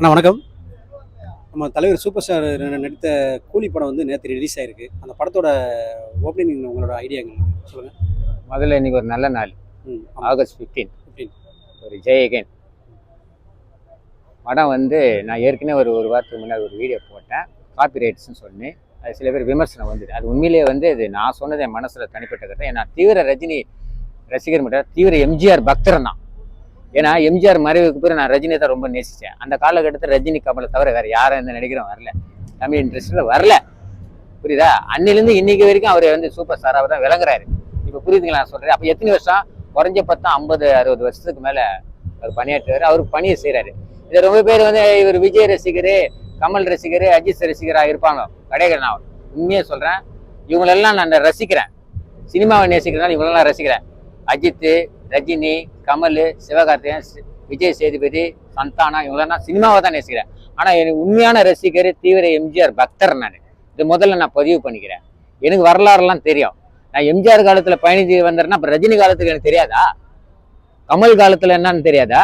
அண்ணா வணக்கம். நம்ம தலைவர் சூப்பர் ஸ்டார் நடித்த கூலி படம் வந்து நேற்று ரிலீஸ் ஆயிருக்கு. அந்த படத்தோட ஓப்பனிங் உங்களோட ஐடியாங்க சொல்லுங்கள் முதல்ல இன்னைக்கு ஒரு நல்ல நாள். August fifteen 15. ஒரு ஜெய் அகைன் படம் வந்து நான் ஏற்கனவே ஒரு ஒரு வாரத்துக்கு முன்னாடி ஒரு வீடியோ போட்டேன். காப்பி ரைட்ஸ்னு சொன்னேன். அது சில பேர் விமர்சனம் வந்தது அது உண்மையிலேயே வந்து இது நான் சொன்னது என் மனசில் தனிப்பட்ட கருத்து ஏன்னா தீவிர ரஜினி ரசிகர் மட்டும் தீவிர எம்ஜிஆர் பக்தர் தான் ஏன்னா எம்ஜிஆர் மறைவுக்கு பிறகு நான் ரஜினியை தான் ரொம்ப நேசித்தேன் அந்த காலகட்டத்தில் ரஜினி கமலை தவிர வேறு யாரும் எந்த நடிகரும் வரல. தமிழ் இண்டஸ்ட்ரியில் வரல. புரியுதா? அன்னிலேருந்து இன்னைக்கு வரைக்கும் அவர் வந்து சூப்பர் ஸ்டாராக தான் விளங்குறாரு. இப்போ புரியுதுங்களா நான் சொல்கிறேன் அப்போ எத்தனை வருஷம்? குறைஞ்ச பத்தம் ஐம்பது அறுபது வருஷத்துக்கு மேலே அவர் பணியாற்றுறாரு அவர் பணியை செய்கிறாரு இது ரொம்ப பேர் வந்து இவர் விஜய் ரசிகர் கமல் ரசிகர் அஜித் ரசிகராக இருப்பாங்க. கிடையாது நான் உண்மையாக சொல்கிறேன் இவங்களெல்லாம் நான் ரசிக்கிறேன். சினிமாவை நேசிக்கிறதுனால இவங்களெல்லாம் ரசிக்கிறேன். அஜித் ரஜினி கமல் சிவகார்த்திகேயன் விஜய் சேதுபதி சந்தானா இவங்களெல்லாம் சினிமாவை தான் நேசிக்கிறேன். ஆனால் எனக்கு உண்மையான ரசிகர் தீவிர எம்ஜிஆர் பக்தர் நான். இது முதல்ல நான் பதிவு பண்ணிக்கிறேன். எனக்கு வரலாறுலாம் தெரியும். நான் எம்ஜிஆர் காலத்தில் பயணித்து வந்தேன்னா அப்புறம் ரஜினி காலத்துக்கு எனக்கு தெரியாதா? கமல் காலத்தில் என்னன்னு தெரியாதா?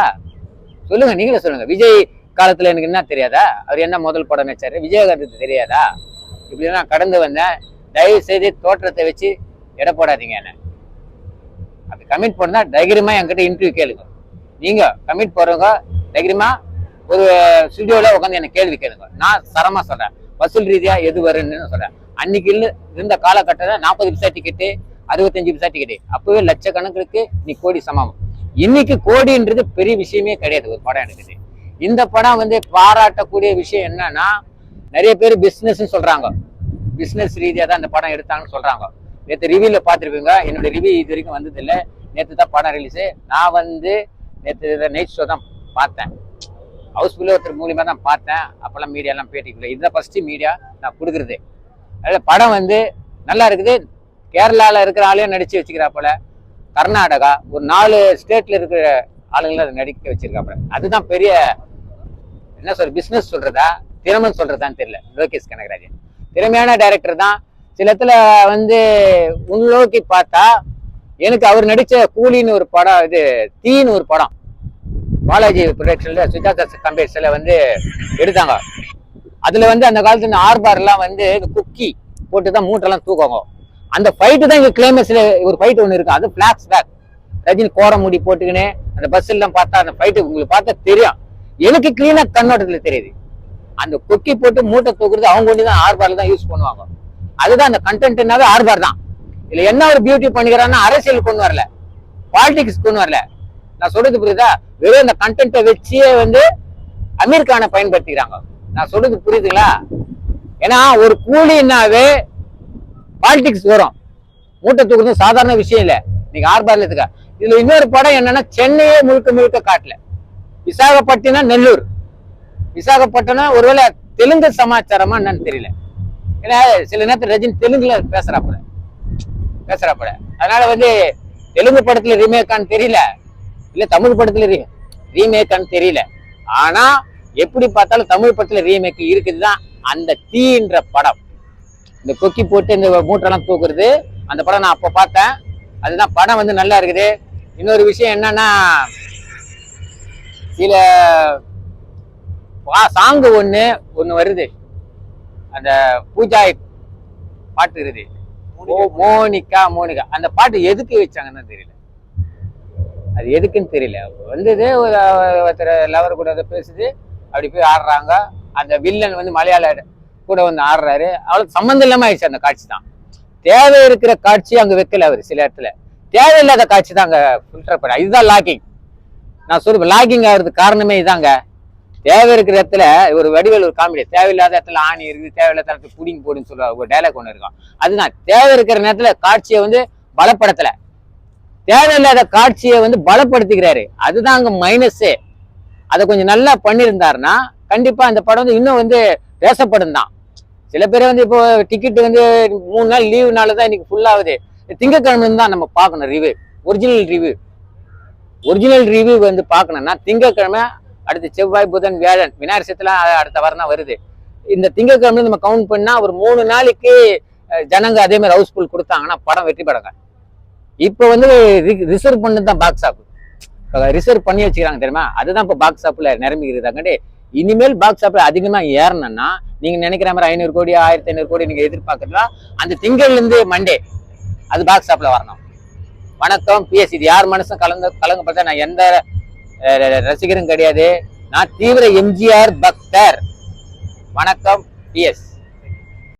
சொல்லுங்கள் நீங்களே சொல்லுங்கள் விஜய் காலத்தில் எனக்கு என்ன தெரியாதா? அவர் என்ன முதல் படம் நினைச்சாரு விஜயகாந்தத்துக்கு தெரியாதா? இப்படி நான் கடந்து வந்தேன். தயவு செய்து தோற்றத்தை வச்சு எடை போடாதீங்க என்ன. அப்படி கமிட் பண்ணா தைரியமா என்கிட்ட இன்டர்வியூ கேளுங்க. நீங்க கமிட் போறவங்க தைரியமா ஒரு ஸ்டுடியோல உட்காந்து எனக்கு கேள்வி கேளுங்க. நான் சரமா சொல்றேன். வசூல் ரீதியா எது வருன்னு சொல்றேன். அன்னைக்கு இருந்த காலகட்டத்தில் நாற்பது பிசா டிக்கெட்டு அறுபத்தஞ்சு பிசா டிக்கெட்டு அப்பவே லட்சக்கணக்கிற்கு நீ கோடி சமம். இன்னைக்கு கோடின்றது பெரிய விஷயமே கிடையாது. ஒரு படம் எடுக்குது இந்த படம் வந்து பாராட்டக்கூடிய விஷயம் என்னன்னா நிறைய பேர் பிசினஸ் சொல்றாங்க. பிசினஸ் ரீதியா தான் இந்த படம் எடுத்தாங்கன்னு சொல்றாங்க. நேற்று ரிவ்யூல பார்த்துருப்பீங்க என்னோட ரிவ்யூ இது வரைக்கும் வந்ததில்லை நேற்று தான் படம் ரிலீஸு நான் வந்து நேற்று நைட் ஷோ தான் பார்த்தேன். ஹவுஸ்ஃபுல்லாக ஒருத்தர் மூலியமாக தான் பார்த்தேன். அப்போல்லாம் மீடியாலாம் பேட்டிக்குள்ள இதுதான் ஃபஸ்ட்டு மீடியா நான் கொடுக்குறது. அதில் படம் வந்து நல்லா இருக்குது. கேரளாவில் இருக்கிற ஆளையும் நடித்து வச்சுக்கிறாப்போல. கர்நாடகா ஒரு நாலு ஸ்டேட்டில் இருக்கிற ஆளுங்களை அதை நடிக்க வச்சுருக்காப்புல. அதுதான் பெரிய என்ன சொல்ற பிஸ்னஸ் சொல்கிறதா திறமைன்னு சொல்கிறதான்னு தெரியல. லோகேஷ் கனகராஜன். திறமையான டைரக்டர் தான். சில இடத்துல வந்து உள்நோக்கி பார்த்தா எனக்கு அவர் நடிச்ச கூலின்னு ஒரு படம் இது தீன்னு ஒரு படம். பாலாஜி ப்ரொடக்ஷன்ல சுஜாதா கம்பேர்ஸ்ல வந்து எடுத்தாங்க. அதுல வந்து அந்த காலத்துல இந்த ஆர்பார்லாம் வந்து இந்த குக்கி போட்டு தான் மூட்டைலாம் தூக்குவாங்க. அந்த ஃபைட்டு தான் இங்கே கிளைமேக்ஸ்ல ஒரு ஃபைட் ஒன்று இருக்கு. அது பிளாக்ஸ் பேக் ரஜினி கோர முடி போட்டுக்கின்னு அந்த பஸ்ஸெல்லாம் பார்த்தா அந்த ஃபைட்டு உங்களுக்கு பார்த்தா தெரியும். எனக்கு கிளீனாக கண்ணோட்டத்தில் தெரியுது. அந்த கொக்கி போட்டு மூட்டை தூக்குறது அவங்க ஒன்று தான் ஆர்பாரில் தான் யூஸ் பண்ணுவாங்க. அதுதான் அந்த கண்டென்ட்னாவே ஆர்பார் தான். இதுல என்ன ஒரு பியூட்டி பண்ணிக்கிறான்னா அரசியல் கொண்டு வரல. பாலிடிக்ஸ் கொண்டு வரல. நான் சொல்றது புரியுதா? வெறும் இந்த கண்டென்ட்டை வச்சே வந்து அமீர் கானை பயன்படுத்திக்கிறாங்க. நான் சொல்றது புரியுதுங்களா? ஏன்னா ஒரு கூலினாவே பாலிடிக்ஸ் வரும். மூட்டை தூக்குறது சாதாரண விஷயம் இல்ல. நீங்க ஆர்பார்ல இருக்க இதுல இன்னொரு படம் என்னன்னா சென்னையே முழுக்க முழுக்க காட்டல. விசாகப்பட்டினம் நெல்லூர். விசாகப்பட்டினம் ஒருவேளை தெலுங்கு சமாச்சாரமா என்னன்னு தெரியல. ஏன்னா சில நேரத்தில் ரஜினி தெலுங்குல பேசுறாப்புல. பேசுறாப்புல. அதனால வந்து தெலுங்கு படத்துல ரீமேக்கான்னு தெரியல. இல்ல தமிழ் படத்துல ரீ ரீமேக்கான்னு தெரியல. ஆனா எப்படி பார்த்தாலும் தமிழ் படத்துல ரீமேக் இருக்குதுதான் அந்த தீன்ற படம். இந்த கொக்கி போட்டு இந்த மூட்டெல்லாம் தூக்குறது அந்த படம் நான் அப்போ பார்த்தேன். அதுதான் படம் வந்து நல்லா இருக்குது. இன்னொரு விஷயம் என்னன்னா சில சாங்கு ஒன்று ஒன்று வருது. அந்த பூஜா பாட்டு இருக்குது. மோனிகா மோனிகா அந்த பாட்டு எதுக்கு வச்சாங்கன்னு தெரியல. அது எதுக்குன்னு தெரியல. வந்தது ஒரு ஒருத்தர் லவர் கூட வந்து பேசுது. அப்படி போய் ஆடுறாங்க. அந்த வில்லன் வந்து மலையாள கூட வந்து ஆடுறாரு. அவளுக்கு சம்மந்தம் இல்லாம ஆயிடுச்சு அந்த காட்சி தான். தேவை இருக்கிற காட்சி அங்க வைக்கல அவர் சில இடத்துல. தேவையில்லாத காட்சி தான் அங்க ஃபில்டர் பண்ண. இதுதான் லாக்கிங் நான் சொல்லுவேன் லாக்கிங் ஆகிறதுக்கு காரணமே இதாங்க. தேவை இருக்கிற இடத்துல ஒரு வடிவேல் ஒரு காமெடி தேவையில்லாத இடத்துல ஆணி இருக்குது தேவையில்லாத இடத்துல புடிங்க போடுன்னு சொல்லுவாங்க ஒரு டைலாக் ஒன்று இருக்கும். அதுதான் தேவை இருக்கிற நேரத்துல காட்சியை வந்து பலப்படுத்தல. தேவையில்லாத காட்சியை வந்து பலப்படுத்திக்கிறாரு. அதுதான் அங்க மைனஸே அதை கொஞ்சம் நல்லா பண்ணியிருந்தாருன்னா கண்டிப்பா அந்த படம் வந்து இன்னும் வந்து பேசப்படும் தான். சில பேர் வந்து இப்போ டிக்கெட் வந்து மூணு நாள் லீவுனால தான் இன்னைக்கு ஃபுல்லாகுது திங்கக்கிழமை தான் நம்ம பார்க்கணும் review original review original review வந்து பார்க்கணும்னா திங்கக்கிழமை அடுத்து செவ்வாய் புதன் வியாழன் விநாயகர் சதுர்த்திலாம் அடுத்த வாரம் தான் வருது. இந்த திங்கக்கிழமை நம்ம கவுண்ட் பண்ணா ஒரு மூணு நாளைக்கு ஜனங்க அதே மாதிரி ஹவுஸ்ஃபுல் கொடுத்தாங்கன்னா படம் வெற்றி படங்க. இப்போ வந்து ரிசர்வ் பண்ணது தான் பாக்ஸ் ஆஃப் ரிசர்வ் பண்ணி வச்சுக்கிறாங்க தெரியுமா? அதுதான் இப்போ பாக்ஸ் ஆஃப்ல நிரம்பி இனிமேல் பாக்ஸ் ஆஃபீஸ் அதிகமா ஏறணும்னா நீங்க நினைக்கிற மாதிரி ஐநூறு கோடி ஆயிரத்தி ஐநூறு கோடி நீங்க எதிர்பார்க்கறதா அந்த திங்கள்ல இருந்து மண்டே அது பாக்ஸ் ஆஃப்ல வரணும். வணக்கம் பிஎஸ் இது யார் மனசும் கலந்து கலங்கப்பட்ட நான் எந்த ரசிகரும் கிடையாது. நான் தீவிர எம்ஜிஆர் பக்தர். வணக்கம் பிஎஸ்